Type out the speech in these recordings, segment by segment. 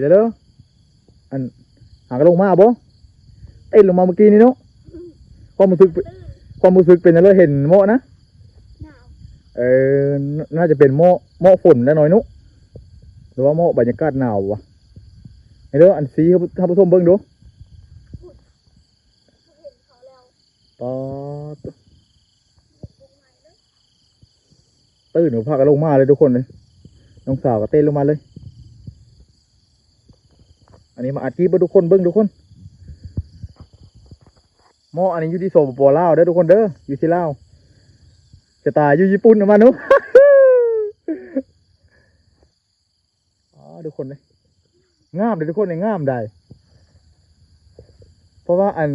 เดี๋ยวเด้ออันหากระลงมาบ่เต้นลงมาเมื่อกี้นี่เนาะความรู้สึกตื่นความรู้สึกเป็นอะไรเห็นโมะนะหนาวเออน่าน่าจะเป็นโมะโมะฝนแล้วหน่อยนุหรือว่าโมะบรรยากาศหนาววะไอ้เด้ออันซีท่านผู้ชมเบิ่งดูเห็นเขาแล้วปอดลงมาเลยตื่นหนูพากันลงมาเลยทุกคนเลยน้องสาวก็เต้นลงมาเลย อันนี้มาอัดคลิปให้ทุกคนเบิ้งทุกคนหม้ออันนี้อยู่ที่โซปปลาวเด้อทุกคนเด้ออยู่ที่ลาวจะตายอยู่ญี่ปุ่นมานุอ๋อทุกคนเลยงามเลยทุกคนเลยงามได้เพราะว่าอัน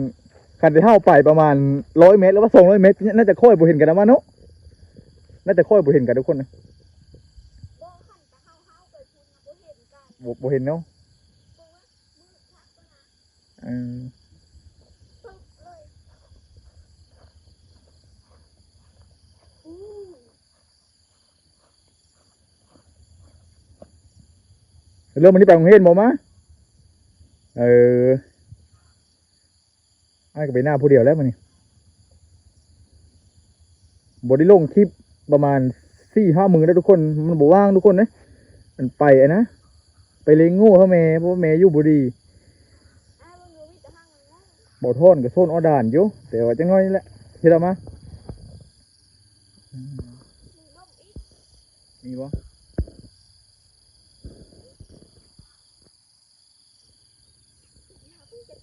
คันที่เข้าไปประมาณร้อยเมตรหรือว่าสองร้อยเมตร น่าจะค่อยบ่เห็นกันนะมานุน่าจะค่อยบ่เห็นกันทุกคนนะบ่ขันตะเฮาเฮาไปพูดนะบ่เห็นกันบ่บ่เห็นเนาะ บ่ว่ามือทักก็นะ เออปึ๊บเรื่องมันนี่ไปโรงเรียนบ่มเออไอ้ก็ไปหน้าผู้เดียวแล้วมันนี่บได้ลงคลิปประมาณสี่ห้ามือแล้วทุกคน มันบว่างทุกคนนะ มันไปอะนะ ไปเลงโง่เขาแม่เพราะแม่อยู่บุรี อ้าวมึงรู้วิตาหังนะ บ่อท่อนกับโซนออดานอยู่แต่ว่าจังน้อยนี่แหละเฮ็ดเอามมึงล้มอีกมีบ่นี่เขาเพิ่งจะ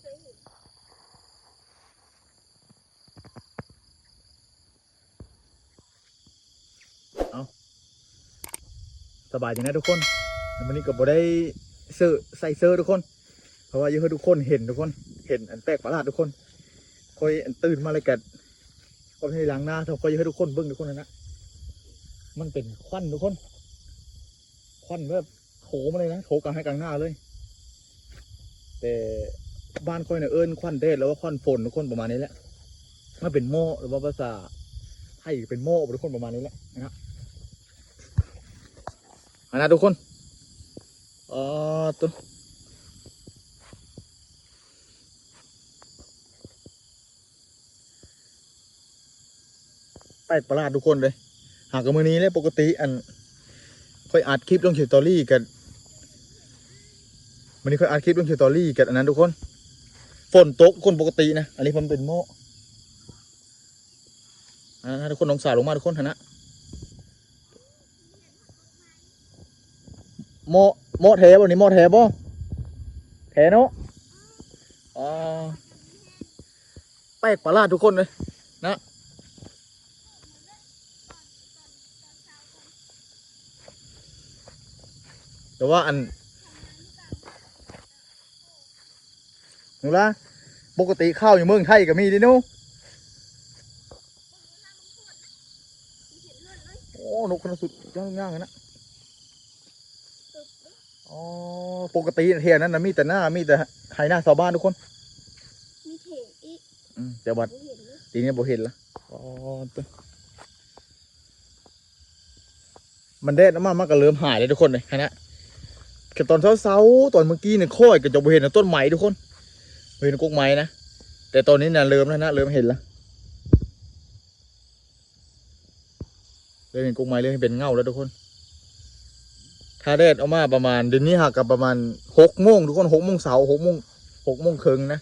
สบายจริงนะทุกคนวันนี้ก็บ่ได้เสื้อใส่เสื้อทุกคน เพราะว่าอยากให้ทุกคนเห็นทุกคน เห็นอันแปลกประหลาดทุกคนคอยอันตื่นมาเลยกัดก็ไม่ล้างหน้าเท่าคอยอยากให้ทุกคนเบิ่งทุกคนนะนะมันเป็นควันทุกคน ควันแบบโถมาเลยนะโถกลางให้กลางหน้าเลย แต่บ้านคอยเนี่ยเอิ้นควันเดดแล้วว่าควันฝนทุกคนประมาณนี้แหละมันเป็นโม่หรือว่าภาษาไทยเป็นโม่ทุกคนประมาณนี้แหละนะครับอันนะทุกคนอ๋อตัว แปลกประหลาดทุกคนเลย หากกับมือนี้เลยปกติอันค่อยอัดคลิปลงเขียตอรี่กันวันนี้ค่อยอัดคลิปลงเขียตอรี่กันอันนั้นทุกคน ฝนตกคนปกตินะ อันนี้ผมเป็นโมอันนั้นทุกคนลองสาลงมาทุกคนเถอะนะโมโมแท้บ่นี่โมแท้บ่แท้เนาะอ๋อแปลกประหลาดทุกคนเลยนะ แต่ว่าอันหนูละปกติข้าวอยู่เมืองไทยก็มีดิหนูโอ้นกขนาดสุดย่างย่างๆเลยนะตึบเลยอ๋อปกติเทียนั้นนะมีแต่หน้ามีแต่ไฮหน้าชาวบ้านทุกคนมีเถงอีกอืมแต่บัดบ่เห็นเลยทีนี้บ่เห็นละอ๋อตัวมันแดดน้ำมันมันก็เริ่มหายเลยทุกคนเลยนะ แค่ตอนเช้าๆตอนเมื่อกี้เนี่ยค่อยก็จะบ่เห็นต้นไม้ทุกคนเห็นกุกไม้นะแต่ตอนนี้เนี่ยเริ่มแล้วนะเริ่มเห็นละเริ่มเห็นกุกไม้เริ่มเป็นเงาแล้วทุกคน ถ้าแดดออกมาประมาณเดือนนี้หักกับประมาณหกโมงทุกคนหกโมงเสาร์หกโมงหกโมงครึ่งนะ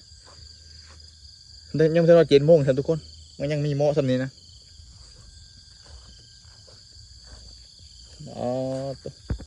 แต่ยังไม่ใช่ว่าเจ็ดโมงท่ทุกคน มันยังมีเหมาะสำนี้นะ